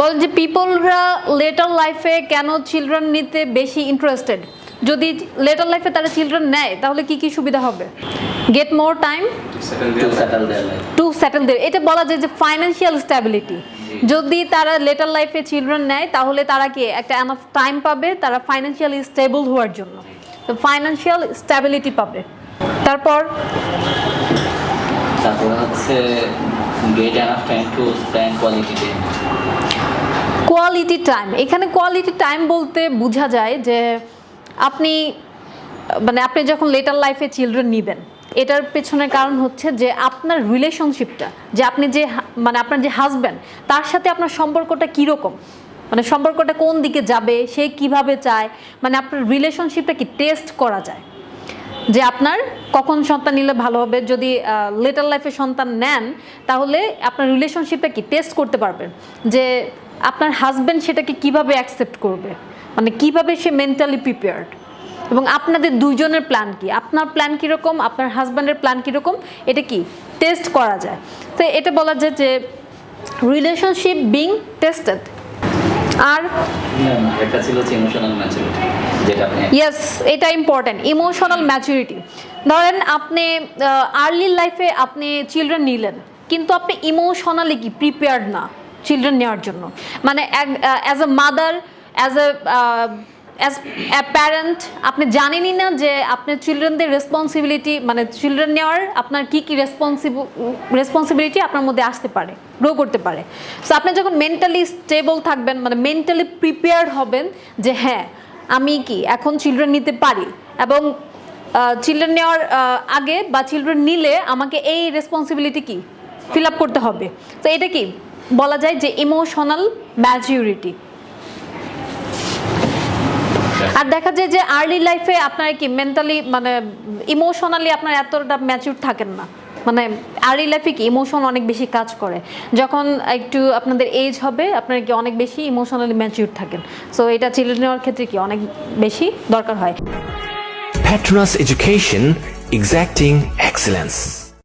বলেন যে পিপলরা লেটার লাইফে কেন চিলড্রেন নিতে বেশি ইন্টারেস্টেড যদি লেটার লাইফে তারা চিলড্রেন নেয় তাহলে কি কি সুবিধা হবে? Get more time. To settle দেয় এটা বলা যায় যে ফাইন্যান্সিয়াল স্ট্যাবিলিটি যদি তারা লেটার লাইফে চিলড্রেন নেয় তাহলে তারা কি একটা এনাফ টাইম পাবে? তারা ফাইন্যান্সিয়ালি স্টেবল হওয়ার জন্য। তো ফাইন্যান্সিয়াল স্ট্যাবিলিটি পাবে। তারপর? তারপরে হচ্ছে get enough time to spend quality time. Quality time এখানে কোয়ালিটি টাইম বলতে বোঝা যায় যে আপনি মানে আপনি যখন লেটার লাইফে চিলড্রেন নেবেন, এটার পেছনের কারণ হচ্ছে যে আপনার রিলেশনশিপটা যে আপনি যে মানে আপনার যে হাজব্যান্ড তার সাথে আপনার সম্পর্কটা কীরকম? মানে সম্পর্কটা কোন দিকে যাবে, সে কীভাবে চায়? মানে আপনার রিলেশনশিপটা কি টেস্ট করা যায়? যে আপনার কখন সন্তান নিলে ভালো হবে, যদি লেটার লাইফে সন্তান নেন, তাহলে আপনার রিলেশনশিপটা কি? টেস্ট করতে পারবেন যে আপনার হাজব্যান্ড সেটাকে কীভাবে অ্যাকসেপ্ট করবে? মানে কীভাবে সে মেন্টালি প্রিপেয়ার্ড এবং আপনাদের দুইজনের প্ল্যান কি? আপনার প্ল্যান কীরকম? আপনার হাজব্যান্ডের প্ল্যান কীরকম? এটা কি? টেস্ট করা যায়। তো এটা বলা যায় যে রিলেশনশিপ বিং টেস্টেড আর? একটা ছিল ইমোশনাল ম্যাচুরিটি যেটা ইয়েস এটা ইম্পর্ট্যান্ট ইমোশনাল ম্যাচুরিটি ধরেন আপনি আর্লি লাইফে আপনি চিলড্রেন নিলেন কিন্তু আপনি ইমোশনালি কি প্রিপেয়ার্ড না চিলড্রেন নেওয়ার জন্য? মানে as a mother as a as parent আপনি জানেনই না যে আপনার চিলড্রেনদের রেসপন্সিবিলিটি মানে চিলড্রেন নেওয়ার আপনার কি কি রেসপন্সিবল রেসপন্সিবিলিটি আপনার মধ্যে আসতে পারে গ্রো করতে পারে। সো আপনি যখন মেন্টালি স্টেবল থাকবেন মানে মেন্টালি প্রিপেয়ার্ড হবেন যে হ্যাঁ আমি কি এখন চিলড্রেন নিতে পারি এবং চিলড্রেন নেওয়ার আগে বা চিলড্রেন নিলে আমাকে এই রেসপন্সিবিলিটি কি? ফিল আপ করতে হবে। তো এটা কি? বলা যায় যে ইমোশনাল ম্যাচিউরিটি আর দেখা যায় যে আর্লি লাইফে আপনার কি মেন্টালি মানে ইমোশনালি আপনার এতটা ম্যাচিউর থাকেন না। মানে আর্লি লাইফে কি ইমোশন অনেক বেশি কাজ করে। যখন একটু আপনাদের এজ হবে আপনার কি অনেক বেশি ইমোশনালি ম্যাচিউর থাকেন। সো এটা চিলড্রেন নেওয়ার ক্ষেত্রে কি অনেক বেশি দরকার হয়। Petronas Education, exacting excellence.